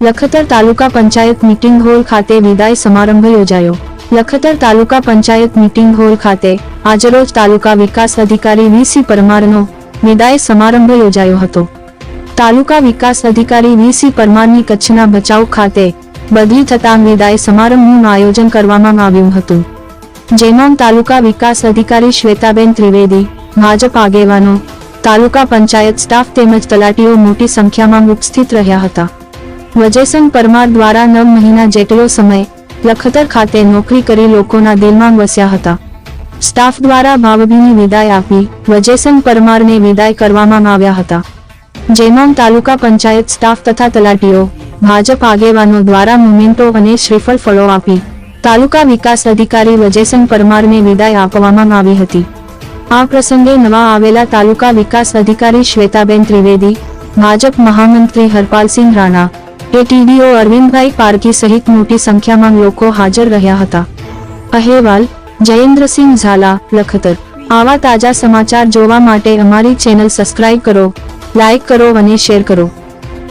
Lakhtar taluka panchayat meeting hall ખાતે વિદાય સમારંભ યોજાયો. લખતર તાલુકા પંચાયત મીટિંગ હોલ ખાતે આજરોજ તાલુકા વિકાસ અધિકારી વીસી પરમારનો વિદાય સમારંભ યોજાયો હતો. તાલુકા વિકાસ અધિકારી વીસી પરમારની કચ્છના ભચાઉ ખાતે બદલી થતાં વિદાય સમારંભનું આયોજન કરવામાં આવ્યું હતું. જેમાં તાલુકા વિકાસ અધિકારી શ્વેતાબેન ત્રિવેદી, ભાજપ આગેવાનો, તાલુકા પંચાયત સ્ટાફ તેમજ તલાટીઓ મોટી સંખ્યામાં ઉપસ્થિત રહ્યા હતા. વજયસંગ પરમાર દ્વારા નવ મહિના જેટલો સમય લખતર ખાતે નોકરી કરી લોકોના દિલમાં વસ્યા હતા. સ્ટાફ દ્વારા ભાવભીની વિદાય આપી વજયસંગ પરમારને વિદાય કરવામાં આવ્યા હતા. જેમાં તાલુકા પંચાયત સ્ટાફ તથા તલાટીઓ, ભાજપ આગેવાનો દ્વારા મોમેન્ટો અને શ્રીફળ ફળો આપી તાલુકા વિકાસ અધિકારી વજયસંગ પરમારને વિદાય આપવામાં આવી હતી. આ પ્રસંગે નવા આવેલા તાલુકા વિકાસ અધિકારી શ્વેતાબેન ત્રિવેદી, ભાજપ મહામંત્રી હરપાલસિંહ રાણા એટીડીઓ અરવિંદભાઈ પારકી સહિત મોટી સંખ્યામાં લોકો હાજર રહ્યા હતા. અહેવાલ, જયેન્દ્રસિંહ ઝાલા, લખતર. આવા તાજા સમાચાર જોવા માટે અમારી ચેનલ સબસ્ક્રાઇબ કરો, લાઇક કરો અને શેર કરો.